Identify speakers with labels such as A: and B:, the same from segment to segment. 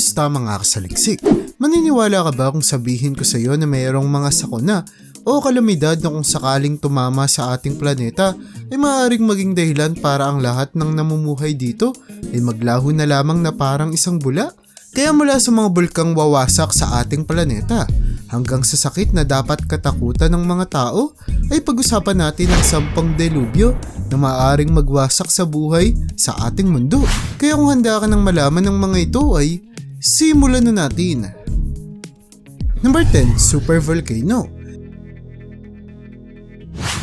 A: Kamusta mga kasaliksik? Maniniwala ka ba kung sabihin ko sa iyo na mayroong mga sakuna o kalamidad na kung sakaling tumama sa ating planeta ay maaaring maging dahilan para ang lahat ng namumuhay dito ay maglaho na lamang na parang isang bula? Kaya mula sa mga bulkang wawasak sa ating planeta hanggang sa sakit na dapat katakutan ng mga tao ay pag-usapan natin ang sampang delubyo na maaaring magwasak sa buhay sa ating mundo. Kaya kung handa ka ng malaman ng mga ito ay simulan na natin. Number 10, Super Volcano.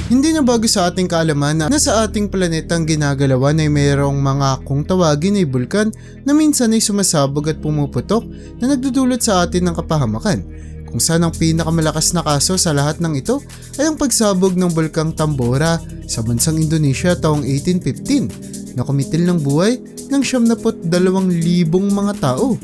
A: Hindi na bago sa ating kaalaman na sa ating planetang ginagalawan ay mayroong mga kung tawagin ay bulkan na minsan ay sumasabog at pumuputok na nagdudulot sa atin ng kapahamakan. Kung saan ang pinakamalakas na kaso sa lahat ng ito ay ang pagsabog ng bulkang Tambora sa bansang Indonesia taong 1815 na kumitil ng buhay ng 72,000 mga tao.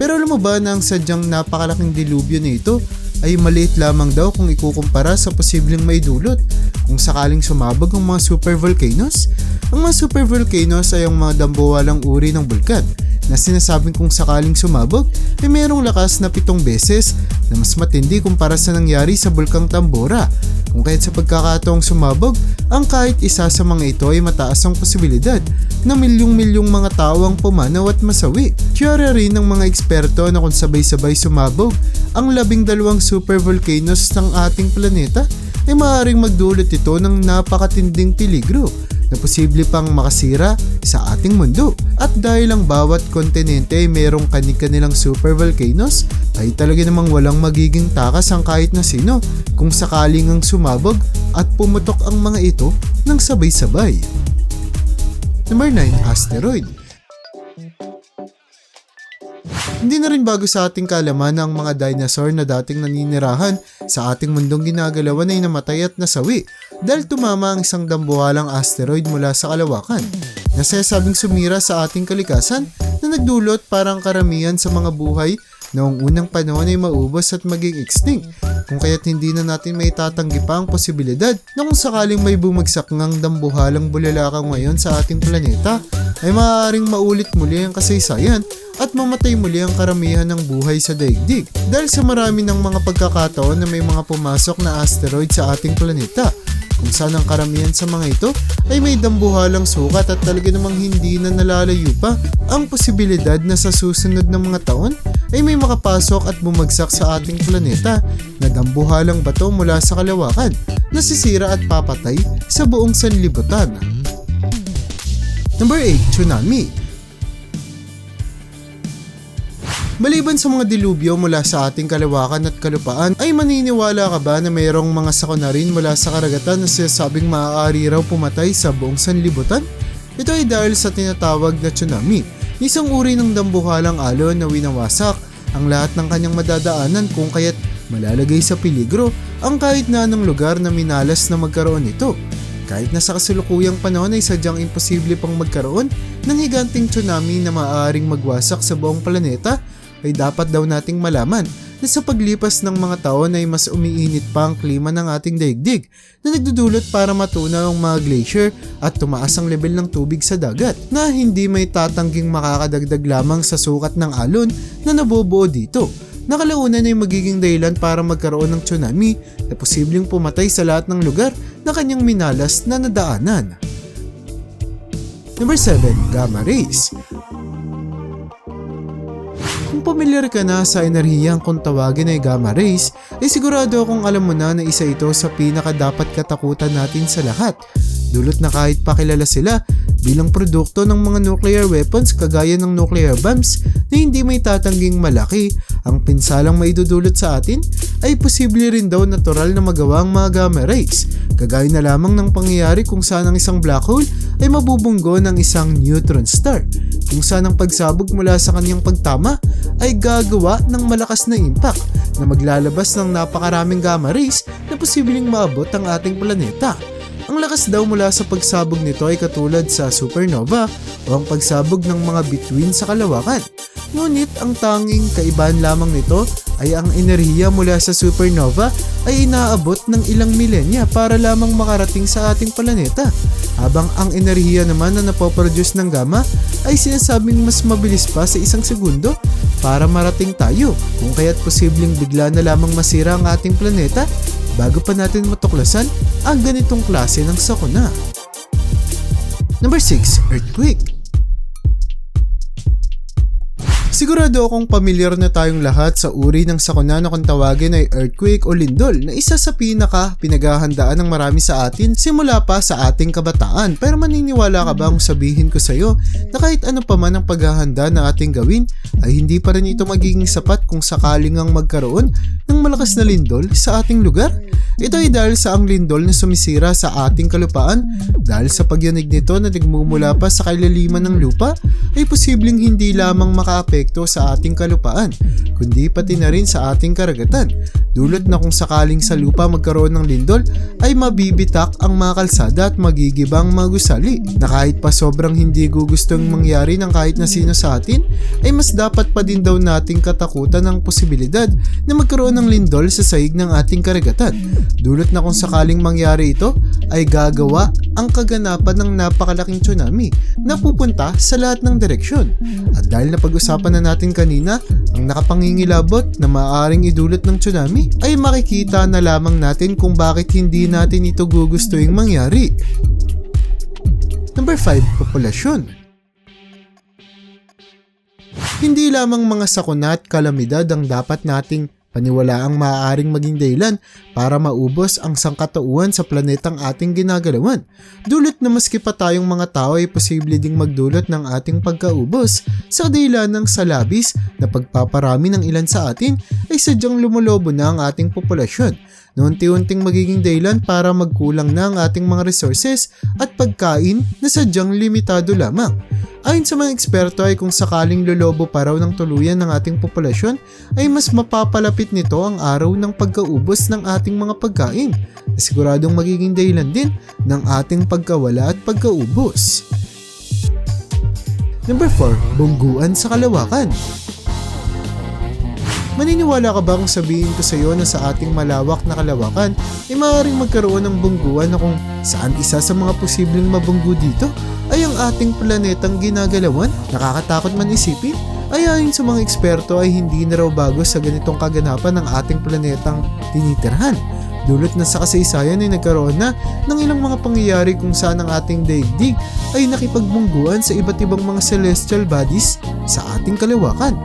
A: Pero alam mo ba na ang sadyang napakalaking dilubyo na ito ay maliit lamang daw kung ikukumpara sa posibleng maidulot kung sakaling sumabog ang mga supervolcanoes? Ang mga supervolcanoes ay ang mga dambuhalang uri ng bulkan na sinasabing kung sakaling sumabog ay mayroong lakas na pitong beses na mas matindi kumpara sa nangyari sa bulkang Tambora. Kung kahit sa pagkakataong sumabog, ang kahit isa sa mga ito ay mataas ang posibilidad na milyong-milyong mga tao ang pumanaw at masawi. Tiyara rin ng mga eksperto na kung sabay-sabay sumabog ang labing dalawang supervolcanoes ng ating planeta ay maaaring magdulot ito ng napakatinding peligro na posible pang makasira sa ating mundo. At dahil ang bawat kontinente ay mayroong kani-kanilang supervolcanoes, ay talaga namang walang magiging takas ang kahit na sino kung sakaling ang sumabog at pumutok ang mga ito ng sabay-sabay. Number 9, asteroid. Hindi na rin bago sa ating kalaman ang mga dinosaur na dating naninirahan sa ating mundong ginagalawan ay namatay at nasawi dahil tumama ang isang dambuhalang asteroid mula sa kalawakan na sabing sumira sa ating kalikasan na nagdulot parang karamihan sa mga buhay noong unang panahon ay maubos at maging extinct. Kung kaya't hindi na natin may tatanggi pa ang posibilidad na kung sakaling may bumagsak ngang dambuhalang bulalakaw ngayon sa ating planeta ay maaaring maulit muli ang kasaysayan at mamatay muli ang karamihan ng buhay sa daigdig. Dahil sa marami ng mga pagkakataon na may mga pumasok na asteroid sa ating planeta kung saan ang karamihan sa mga ito ay may dambuhalang sukat at talaga namang hindi na nalalayo pa ang posibilidad na sa susunod na mga taon ay may makapasok at bumagsak sa ating planeta na dambuhalang bato mula sa kalawakan na sisira at papatay sa buong sanlibutan. Number 8, Tsunami Maliban sa mga dilubyo mula sa ating kalawakan at kalupaan, ay maniniwala ka ba na mayroong mga sakuna rin mula sa karagatan na sinasabing maaari raw pumatay sa buong sanlibutan? Ito ay dahil sa tinatawag na tsunami, isang uri ng dambuhalang alon na winawasak ang lahat ng kanyang madadaanan kung kaya't malalagay sa peligro ang kahit na anong lugar na minalas na magkaroon nito. Kahit na sa kasulukuyang panahon ay sadyang imposible pang magkaroon ng higanting tsunami na maaaring magwasak sa buong planeta ay dapat daw nating malaman na sa paglipas ng mga taon ay mas umiinit pa ang klima ng ating daigdig na nagdudulot para matunaw ang mga glacier at tumaas ang level ng tubig sa dagat na hindi may tatangging makakadagdag lamang sa sukat ng alon na nabubuo dito. Nakalaunan ay magiging dahilan para magkaroon ng tsunami na posibleng pumatay sa lahat ng lugar na kanyang minalas na nadaanan. Number 7, Gamma Rays kung pamilyar ka na sa enerhiyang kung tawagin ay gamma rays, ay sigurado akong alam mo na na isa ito sa pinaka dapat katakutan natin sa lahat. Dulot na kahit pakilala sila bilang produkto ng mga nuclear weapons kagaya ng nuclear bombs na hindi may tatangging malaki, ang pinsalang maidudulot sa atin ay posible rin daw natural na magawa ang mga gamma rays. Kagaya na lamang ng pangyayari kung saan ang isang black hole ay mabubunggo ng isang neutron star kung saan ang pagsabog mula sa kanyang pagtama ay gagawa ng malakas na impact na maglalabas ng napakaraming gamma rays na posibleng maabot ang ating planeta. Ang lakas daw mula sa pagsabog nito ay katulad sa supernova o ang pagsabog ng mga bituin sa kalawakan. Ngunit ang tanging kaibahan lamang nito ay ang enerhiya mula sa supernova ay inaabot ng ilang milenya para lamang makarating sa ating planeta. Habang ang enerhiya naman na napoproduce ng gamma ay sinasabing mas mabilis pa sa isang segundo para marating tayo kung kaya't posibleng bigla na lamang masira ang ating planeta bago pa natin matuklasan ang ganitong klase ng sakuna. Number 6. Earthquake Sigurado akong pamilyar na tayong lahat sa uri ng sakuna na kung tawagin ay earthquake o lindol na isa sa pinaka pinaghahandaan ng marami sa atin simula pa sa ating kabataan. Pero maniniwala ka ba kung sabihin ko sa iyo na kahit ano pa man ang paghahanda na ating gawin ay hindi pa rin ito magiging sapat kung sakaling ang magkaroon ng malakas na lindol sa ating lugar? Ito ay dahil sa ang lindol na sumisira sa ating kalupaan dahil sa pagyanig nito na nagmumula pa sa kailaliman ng lupa ay posibleng hindi lamang makaapekto sa ating kalupaan kundi pati na rin sa ating karagatan dulot na kung sakaling sa lupa magkaroon ng lindol ay mabibitak ang mga kalsada at magigibang mga gusali na kahit pa sobrang hindi gugustong mangyari ng kahit na sino sa atin ay mas dapat pa din daw nating katakutan ng posibilidad na magkaroon ng lindol sa saig ng ating karagatan Dulot na kung sakaling mangyari ito ay gagawa ang kaganapan ng napakalaking tsunami na pupunta sa lahat ng direksyon. At dahil napag-usapan na natin kanina ang nakapangingilabot na maaaring idulot ng tsunami ay makikita na lamang natin kung bakit hindi natin ito gugustuhin mangyari. Number 5. Populasyon Hindi lamang mga sakuna at kalamidad ang dapat nating Paniwala ang maaaring maging dahilan para maubos ang sangkatauhan sa planetang ating ginagalawan. Dulot na maski pa tayong mga tao ay posible ding magdulot ng ating pagkaubos sa dahilan ng salabis na pagpaparami ng ilan sa atin ay sadyang lumulobo na ang ating populasyon na unti-unting magiging dahilan para magkulang na ang ating mga resources at pagkain na sadyang limitado lamang. Ayon sa mga eksperto ay kung sakaling lolobo pa raw ng tuluyan ng ating populasyon ay mas mapapalapit nito ang araw ng pagkaubos ng ating mga pagkain na siguradong magiging dahilan din ng ating pagkawala at pagkaubos. Number 4. Bungguan sa kalawakan Maniniwala ka ba kung sabihin ko sa iyo na sa ating malawak na kalawakan ay maaaring magkaroon ng bungguan na kung saan isa sa mga posibleng mabunggu dito ay ang ating planetang ginagalawan? Nakakatakot man isipin? Ay ayon sa mga eksperto ay hindi na raw bago sa ganitong kaganapan ng ating planetang tinitirhan. Dulot na sa kasaysayan ay nagkaroon na ng ilang mga pangyayari kung saan ang ating daigdig ay nakipagbungguan sa iba't ibang mga celestial bodies sa ating kalawakan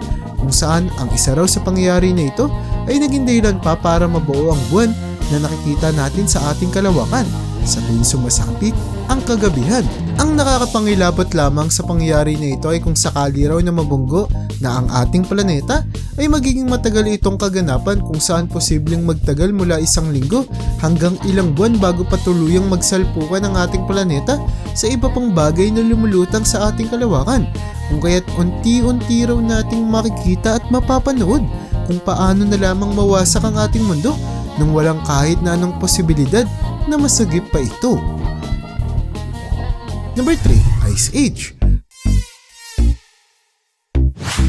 A: kung saan ang isa raw sa pangyayari na ito ay naging dahilan pa para mabuo ang buwan na nakikita natin sa ating kalawakan sa tuwing sumasapit ang kagabihan. Ang nakakapangilabot lamang sa pangyayari na ito ay kung sakali raw na mabunggo na ang ating planeta ay magiging matagal itong kaganapan kung saan posibleng magtagal mula isang linggo hanggang ilang buwan bago patuluyang magsalpukan ang ating planeta sa iba pang bagay na lumulutang sa ating kalawakan kung kaya't unti-unti raw nating makikita at mapapanood kung paano na lamang mawasak ang ating mundo nang walang kahit na anong posibilidad na masagip pa ito. Number 3, Ice Age.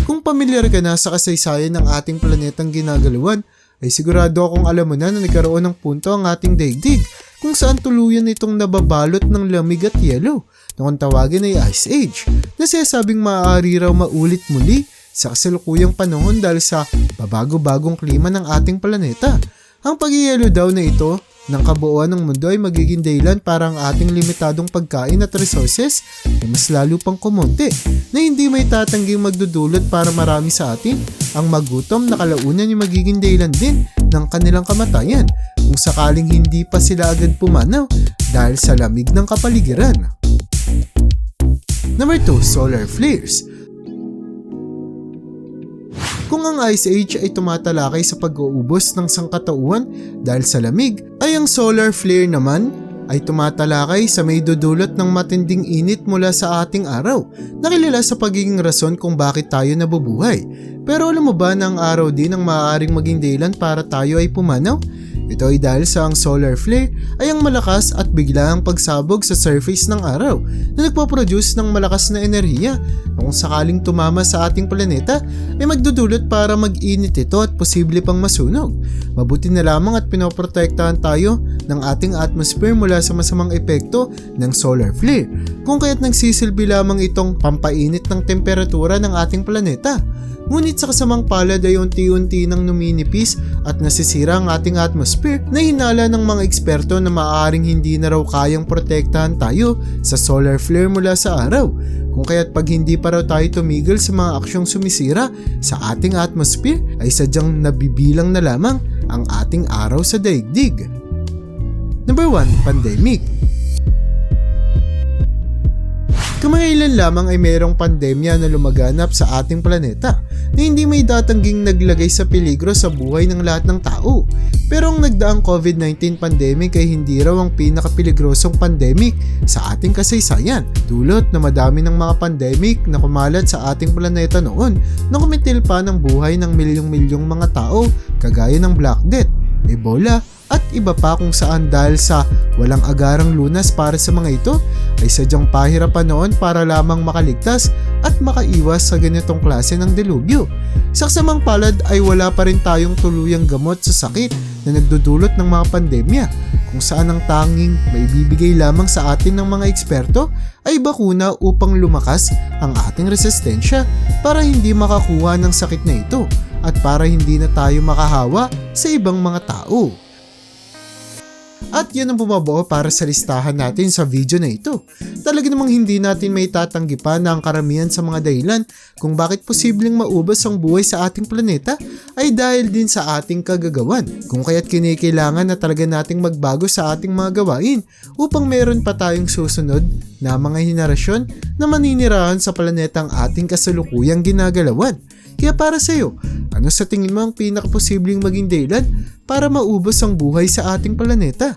A: Kung pamilyar ka na sa kasaysayan ng ating planetang ginagalawan, ay sigurado akong alam mo na na nagkaroon ng punto ang ating daigdig kung saan tuluyan itong nababalot ng lamig at yelo na kung tawagin ay Ice Age na sinasabing maaari raw maulit muli sa kasalukuyang panahon dahil sa babago-bagong klima ng ating planeta. Ang pagyelo daw na ito ng kabuuan ng mundo ay magiging dahilan para ang ating limitadong pagkain at resources ay mas lalo pang kumonte na hindi may tatangging magdudulot para marami sa atin ang magutom na kalaunan yung magiging dahilan din ng kanilang kamatayan kung sakaling hindi pa sila agad pumanaw dahil sa lamig ng kapaligiran. Number 2, solar flares. Kung ang Ice Age ay tumatalakay sa pag-uubos ng sangkatauhan dahil sa lamig, ay ang solar flare naman ay tumatalakay sa may dudulot ng matinding init mula sa ating araw, nakilala sa pagiging rason kung bakit tayo nabubuhay. Pero alam mo ba na ang araw din ang maaaring maging dahilan para tayo ay pumanaw? Ito ay dahil sa ang solar flare ay ang malakas at biglaang pagsabog sa surface ng araw na nagpo-produce ng malakas na enerhiya na kung sakaling tumama sa ating planeta ay magdudulot para mag-init ito at posible pang masunog. Mabuti na lamang at pinoprotektahan tayo ng ating atmosphere mula sa masamang epekto ng solar flare, kung kaya't nagsisilbi lamang itong pampainit ng temperatura ng ating planeta. Ngunit sa kasamang palad ay unti-unti nang numinipis at nasisira ang ating atmosphere na hinala ng mga eksperto na maaaring hindi na raw kayang protektahan tayo sa solar flare mula sa araw. Kung kaya't pag hindi pa raw tayo tumigil sa mga aksyong sumisira sa ating atmosphere ay sadyang nabibilang na lamang ang ating araw sa daigdig. Number 1, pandemic. Kamangailan lamang ay mayroong pandemya na lumaganap sa ating planeta na hindi may datangging naglagay sa peligro sa buhay ng lahat ng tao. Pero ang nagdaang COVID-19 pandemic ay hindi raw ang pinakapeligrosong pandemic sa ating kasaysayan. Dulot na madami ng mga pandemic na kumalat sa ating planeta noon na kumitil pa ng buhay ng milyong-milyong mga tao kagaya ng Black Death, Ebola, at iba pa kung saan dahil sa walang agarang lunas para sa mga ito ay sadyang pahirapan noon para lamang makaligtas at makaiwas sa ganitong klase ng delubyo. Sa kasamang palad ay wala pa rin tayong tuluyang gamot sa sakit na nagdudulot ng mga pandemya kung saan ang tanging may bibigay lamang sa atin ng mga eksperto ay bakuna upang lumakas ang ating resistensya para hindi makakuha ng sakit na ito at para hindi na tayo makahawa sa ibang mga tao. At yun ang bumabuo para sa listahan natin sa video na ito. Talaga namang hindi natin may tatanggi pa na ang karamihan sa mga dahilan kung bakit posibleng maubos ang buhay sa ating planeta ay dahil din sa ating kagagawan. Kung kaya't kinikailangan na talaga nating magbago sa ating mga gawain upang meron pa tayong susunod na mga henerasyon na maninirahan sa planetang ating kasalukuyang ginagalawan. Kaya para sa iyo, ano sa tingin mo ang pinakaposibleng maging dahilan para maubos ang buhay sa ating planeta?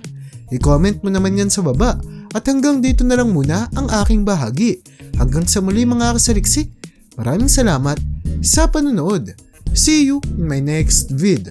A: I-comment mo naman yan sa baba. At hanggang dito na lang muna ang aking bahagi. Hanggang sa muli mga kasaliksik, maraming salamat sa panonood. See you in my next vid.